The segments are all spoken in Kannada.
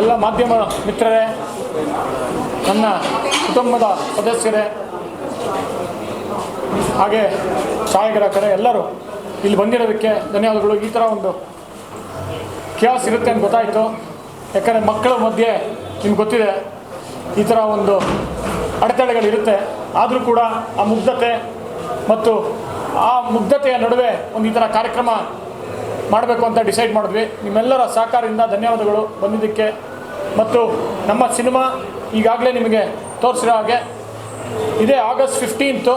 ಎಲ್ಲ ಮಾಧ್ಯಮ ಮಿತ್ರರೇ, ನನ್ನ ಕುಟುಂಬದ ಸದಸ್ಯರೇ, ಹಾಗೆ ಛಾಯಾಗ್ರಾಹಕರೇ ಎಲ್ಲರೂ ಇಲ್ಲಿ ಬಂದಿರೋದಕ್ಕೆ ಧನ್ಯವಾದಗಳು. ಈ ಥರ ಒಂದು ಕ್ಯಾಸ್ ಇರುತ್ತೆ ಅಂತ ಗೊತ್ತಾಯಿತು. ಯಾಕಂದರೆ ಮಕ್ಕಳ ಮಧ್ಯೆ ನಿಮ್ಗೆ ಗೊತ್ತಿದೆ, ಈ ಥರ ಒಂದು ಅಡೆತಡೆಗಳಿರುತ್ತೆ ಆದರೂ ಕೂಡ ಆ ಮುಗ್ಧತೆ ಮತ್ತು ಆ ಮುಗ್ಧತೆಯ ನಡುವೆ ಒಂದು ಈ ಥರ ಕಾರ್ಯಕ್ರಮ ಮಾಡಬೇಕು ಅಂತ ಡಿಸೈಡ್ ಮಾಡಿದ್ವಿ. ನಿಮ್ಮೆಲ್ಲರ ಸಹಕಾರದಿಂದ ಧನ್ಯವಾದಗಳು ಬಂದಿದ್ದಕ್ಕೆ. ಮತ್ತು ನಮ್ಮ ಸಿನಿಮಾ ಈಗಾಗಲೇ ನಿಮಗೆ ತೋರಿಸಿರೋ ಹಾಗೆ ಇದೇ ಆಗಸ್ಟ್ ಫಿಫ್ಟೀನ್ತು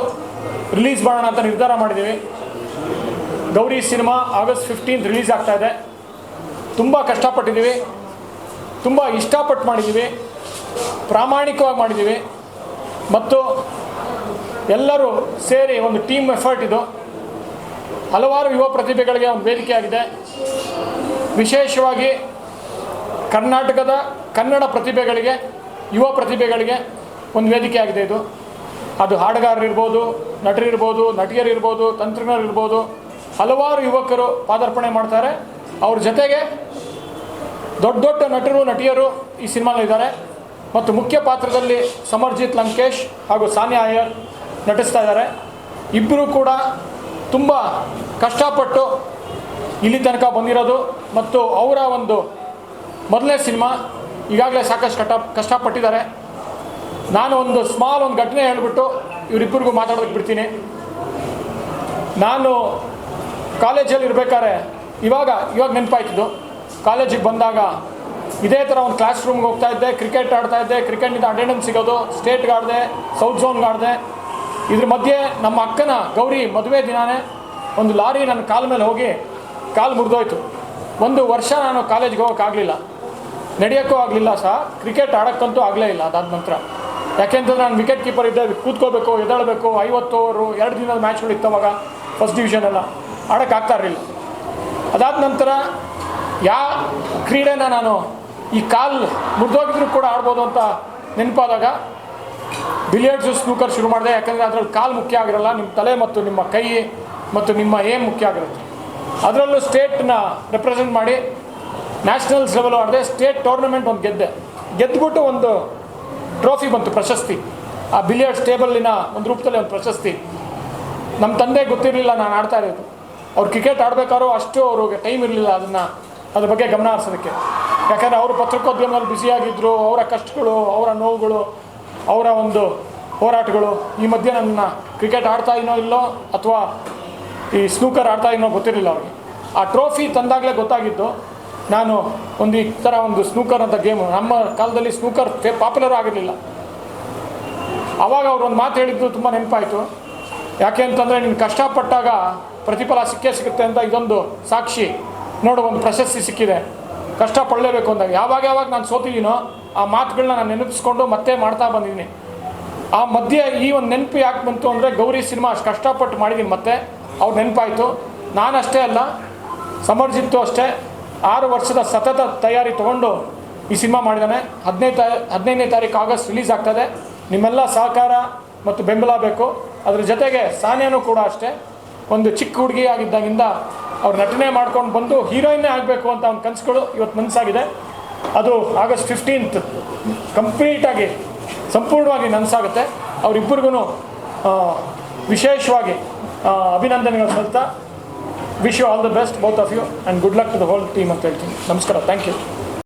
ರಿಲೀಸ್ ಮಾಡೋಣ ಅಂತ ನಿರ್ಧಾರ ಮಾಡಿದ್ದೀವಿ. Gowri cinema August fifteenth release ಆಗ್ತಾ ಇದೆ. ತುಂಬ ಕಷ್ಟಪಟ್ಟಿದ್ದೀವಿ. ತುಂಬ ಇಷ್ಟಪಟ್ಟು ಮಾಡಿದ್ದೀವಿ. ಪ್ರಾಮಾಣಿಕವಾಗಿ ಮಾಡಿದ್ದೀವಿ. ಮತ್ತು ಎಲ್ಲರೂ ಸೇರಿ ಒಂದು ಟೀಮ್ ಎಫರ್ಟ್ ಇದು. ಹಲವಾರು ಯುವ ಪ್ರತಿಭೆಗಳಿಗೆ ಒಂದು ವೇದಿಕೆಯಾಗಿದೆ ವಿಶೇಷವಾಗಿ ಕರ್ನಾಟಕದ ಕನ್ನಡ ಪ್ರತಿಭೆಗಳಿಗೆ, ಯುವ ಪ್ರತಿಭೆಗಳಿಗೆ ಒಂದು ವೇದಿಕೆಯಾಗಿದೆ ಇದು. ಅದು ಹಾಡುಗಾರರಿರ್ಬೋದು ನಟರಿರ್ಬೋದು ನಟಿಯರಿರ್ಬೋದು ತಂತ್ರಜ್ಞರಿರ್ಬೋದು ಹಲವಾರು ಯುವಕರು ಪಾದಾರ್ಪಣೆ ಮಾಡ್ತಾರೆ. ಅವ್ರ ಜೊತೆಗೆ ದೊಡ್ಡ ದೊಡ್ಡ ನಟರು, ನಟಿಯರು ಈ ಸಿನಿಮಾಲಿದ್ದಾರೆ ಮತ್ತು ಮುಖ್ಯ ಪಾತ್ರದಲ್ಲಿ ಸಮರ್ಜಿತ್ ಲಂಕೇಶ್ ಹಾಗೂ ಸಾನಿಯಾ ಅಯ್ಯರ್ ನಟಿಸ್ತಾ ಇದ್ದಾರೆ. ಇಬ್ಬರೂ ಕೂಡ ತುಂಬ ಕಷ್ಟಪಟ್ಟು ಇಲ್ಲಿ ತನಕ ಬಂದಿರೋದು ಮತ್ತು ಅವರ ಒಂದು ಮೊದಲನೇ ಸಿನಿಮಾ ಈಗಾಗಲೇ ಸಾಕಷ್ಟು ಕಷ್ಟ ಕಷ್ಟಪಟ್ಟಿದ್ದಾರೆ. ನಾನು ಒಂದು ಸ್ಮಾಲ್ ಒಂದು ಘಟನೆ ಹೇಳಿಬಿಟ್ಟು ಇವರಿಬ್ಬರಿಗೂ ಮಾತಾಡೋದಕ್ಕೆ ಬಿಡ್ತೀನಿ. ನಾನು ಕಾಲೇಜಲ್ಲಿ ಇರಬೇಕಾದ್ರೆ ಇವಾಗ ಇವಾಗ ನೆನಪಾಯ್ತಿದ್ದು. ಕಾಲೇಜಿಗೆ ಬಂದಾಗ ಇದೇ ಥರ ಒಂದು ಕ್ಲಾಸ್ ರೂಮ್ಗೆ ಹೋಗ್ತಾ ಇದ್ದೆ ಕ್ರಿಕೆಟ್ ಆಡ್ತಾ ಇದ್ದೆ ಕ್ರಿಕೆಟ್ನಿಂದ ಅಟೆಂಡೆನ್ಸ್ ಸಿಗೋದು ಸ್ಟೇಟ್ಗಾಡಿದೆ ಸೌತ್ ಝೋನ್ಗಾಡಿದೆ ಇದ್ರ ಮಧ್ಯೆ ನಮ್ಮ ಅಕ್ಕನ ಗೌರಿ ಮದುವೆ ದಿನಾನೇ ಒಂದು ಲಾರಿ ನನ್ನ ಕಾಲ ಮೇಲೆ ಹೋಗಿ ಕಾಲು ಮುರಿದೋಯ್ತು. ಒಂದು ವರ್ಷ ನಾನು ಕಾಲೇಜ್ಗೆ ಹೋಗೋಕ್ಕಾಗಲಿಲ್ಲ. ನಡೆಯೋಕ್ಕೂ ಆಗಲಿಲ್ಲ ಸಹ ಕ್ರಿಕೆಟ್ ಆಡೋಕ್ಕಂತೂ ಆಗಲೇ ಇಲ್ಲ ಅದಾದ ನಂತರ. ಯಾಕೆಂತಂದ್ರೆ ನಾನು ವಿಕೆಟ್ ಕೀಪರ್ ಇದ್ದೆ, ಕೂತ್ಕೋಬೇಕು, ಎದ್ದಾಳಬೇಕು, ಐವತ್ತು ಓವರು ಎರಡು ದಿನದ ಮ್ಯಾಚ್ಗಳು ಇತ್ತವಾಗ ಫಸ್ಟ್ ಡಿವಿಷನ್ ಎಲ್ಲ. ಆಡೋಕ್ಕಾಗ್ತಾ ಇರಲಿಲ್ಲ. ಅದಾದ ನಂತರ ಯಾವ ಕ್ರೀಡೆನ ನಾನು ಈ ಕಾಲ್ ಮುರಿದೋಗಿದ್ರು ಕೂಡ ಆಡ್ಬೋದು ಅಂತ ನೆನಪಾದಾಗ ಬಿಲಿಯರ್ಡ್ಸು ಸ್ನೂಕರ್ ಶುರು ಮಾಡಿದೆ. ಯಾಕಂದರೆ ಅದರಲ್ಲಿ ಕಾಲು ಮುಖ್ಯ ಆಗಿರಲ್ಲ, ನಿಮ್ಮ ತಲೆ ಮತ್ತು ನಿಮ್ಮ ಕೈ ಮತ್ತು ನಿಮ್ಮ ಏಮ್ ಮುಖ್ಯ ಆಗಿರುತ್ತೆ. ಅದರಲ್ಲೂ ಸ್ಟೇಟ್ನ ರೆಪ್ರೆಸೆಂಟ್ ಮಾಡಿ ನ್ಯಾಷನಲ್ಸ್ ಲೆವೆಲ್ ಆಡಿದೆ ಸ್ಟೇಟ್ ಟೂರ್ನಮೆಂಟ್ ಒಂದು ಗೆದ್ದೆ. ಗೆದ್ದುಬಿಟ್ಟು ಒಂದು ಟ್ರೋಫಿ ಬಂತು ಪ್ರಶಸ್ತಿ. ಆ ಬಿಲಿಯರ್ಡ್ಸ್ ಟೇಬಲ್ಲಿನ ಒಂದು ರೂಪದಲ್ಲಿ ಒಂದು ಪ್ರಶಸ್ತಿ. ನಮ್ಮ ತಂದೆ ಗೊತ್ತಿರಲಿಲ್ಲ ನಾನು ಆಡ್ತಾ ಇರೋದು. ಅವ್ರು ಕ್ರಿಕೆಟ್ ಆಡಬೇಕಾದ್ರೂ ಅಷ್ಟು ಅವ್ರಿಗೆ ಟೈಮ್ ಇರಲಿಲ್ಲ ಅದನ್ನು, ಅದ್ರ ಬಗ್ಗೆ ಗಮನ ಹರಿಸೋದಕ್ಕೆ. ಯಾಕಂದರೆ ಅವರು ಪತ್ರಿಕೋದ್ಯಮದಲ್ಲಿ ಬ್ಯುಸಿಯಾಗಿದ್ದರು ಅವರ ಕಷ್ಟಗಳು, ಅವರ ನೋವುಗಳು, ಅವರ ಒಂದು ಹೋರಾಟಗಳು ಈ ಮಧ್ಯೆ ನನ್ನ ಕ್ರಿಕೆಟ್ ಆಡ್ತಾ ಇನ್ನೋ ಇಲ್ಲೋ ಅಥವಾ ಈ ಸ್ನೂಕರ್ ಆಡ್ತಾ ಇನ್ನೋ ಗೊತ್ತಿರಲಿಲ್ಲ ಅವ್ರಿಗೆ. ಆ ಟ್ರೋಫಿ ತಂದಾಗಲೇ ಗೊತ್ತಾಗಿದ್ದು, ನಾನು ಒಂದು ಈ ಥರ ಒಂದು ಸ್ನೂಕರ್ ಅಂತ ಗೇಮು ನಮ್ಮ ಕಾಲದಲ್ಲಿ ಸ್ನೂಕರ್ ಪಾಪ್ಯುಲರ್ ಆಗಿರಲಿಲ್ಲ. ಆವಾಗ ಅವ್ರು ಒಂದು ಮಾತು ಹೇಳಿದ್ದು ತುಂಬ ನೆನಪಾಯಿತು. ಯಾಕೆ ಅಂತಂದರೆ ನೀನು ಕಷ್ಟಪಟ್ಟಾಗ ಪ್ರತಿಫಲ ಸಿಕ್ಕೇ ಸಿಗುತ್ತೆ ಅಂತ ಇದೊಂದು ಸಾಕ್ಷಿ. ನೋಡು, ಒಂದು ಪ್ರಶಸ್ತಿ ಸಿಕ್ಕಿದೆ. ಕಷ್ಟಪಡಲೇಬೇಕು ಅಂದಾಗ. ಯಾವಾಗ ಯಾವಾಗ ನಾನು ಸೋತಿದ್ದೀನೋ ಆ ಮಾತುಗಳನ್ನ ನಾನು ನೆನಪಿಸ್ಕೊಂಡು ಮತ್ತೆ ಮಾಡ್ತಾ ಬಂದಿದ್ದೀನಿ. ಆ ಮಧ್ಯೆ ಈ ಒಂದು ನೆನಪು ಯಾಕೆ ಬಂತು ಅಂದರೆ ಗೌರಿ ಸಿನಿಮಾ ಅಷ್ಟು ಕಷ್ಟಪಟ್ಟು ಮಾಡಿದ್ದೀನಿ ಮತ್ತೆ. ಅವ್ರು ನೆನಪಾಯಿತು. ನಾನಷ್ಟೇ ಅಲ್ಲ, ಸಮರ್ಜಿತ್ತು ಅಷ್ಟೇ. ಆರು ವರ್ಷದ ಸತತ ತಯಾರಿ ತೊಗೊಂಡು ಈ ಸಿನಿಮಾ ಮಾಡಿದ್ದಾನೆ ಹದಿನೈದು ತಾ, ಹದಿನೈದನೇ ತಾರೀಕು ಆಗಸ್ಟ್ ರಿಲೀಸ್ ಆಗ್ತದೆ. ನಿಮ್ಮೆಲ್ಲ ಸಹಕಾರ ಮತ್ತು ಬೆಂಬಲ ಬೇಕು. ಅದ್ರ ಜೊತೆಗೆ ಸಾನಿಯಾನು ಕೂಡ ಅಷ್ಟೇ. ಒಂದು ಚಿಕ್ಕ ಹುಡುಗಿ ಆಗಿದ್ದಾಗಿಂದ ಅವ್ರು ನಟನೆ ಮಾಡ್ಕೊಂಡು ಬಂದು ಹೀರೋಯಿನ್ನೇ ಆಗಬೇಕು ಅಂತ ಅವ್ನ ಕನಸುಗಳು ಇವತ್ತು ನನಸಾಗಿದೆ ಅದು ಆಗಸ್ಟ್ ಫಿಫ್ಟೀನ್ತ್ ಕಂಪ್ಲೀಟಾಗಿ ಸಂಪೂರ್ಣವಾಗಿ ನನಸಾಗುತ್ತೆ. ಅವರಿಬ್ಬರಿಗೂ ವಿಶೇಷವಾಗಿ ಅಭಿನಂದನೆಗಳು ಸಲ್ತಾ wish you all the best both of you and good luck to the whole team ಅಂತ ಹೇಳ್ತೀನಿ. ನಮಸ್ಕಾರ ಥ್ಯಾಂಕ್ ಯು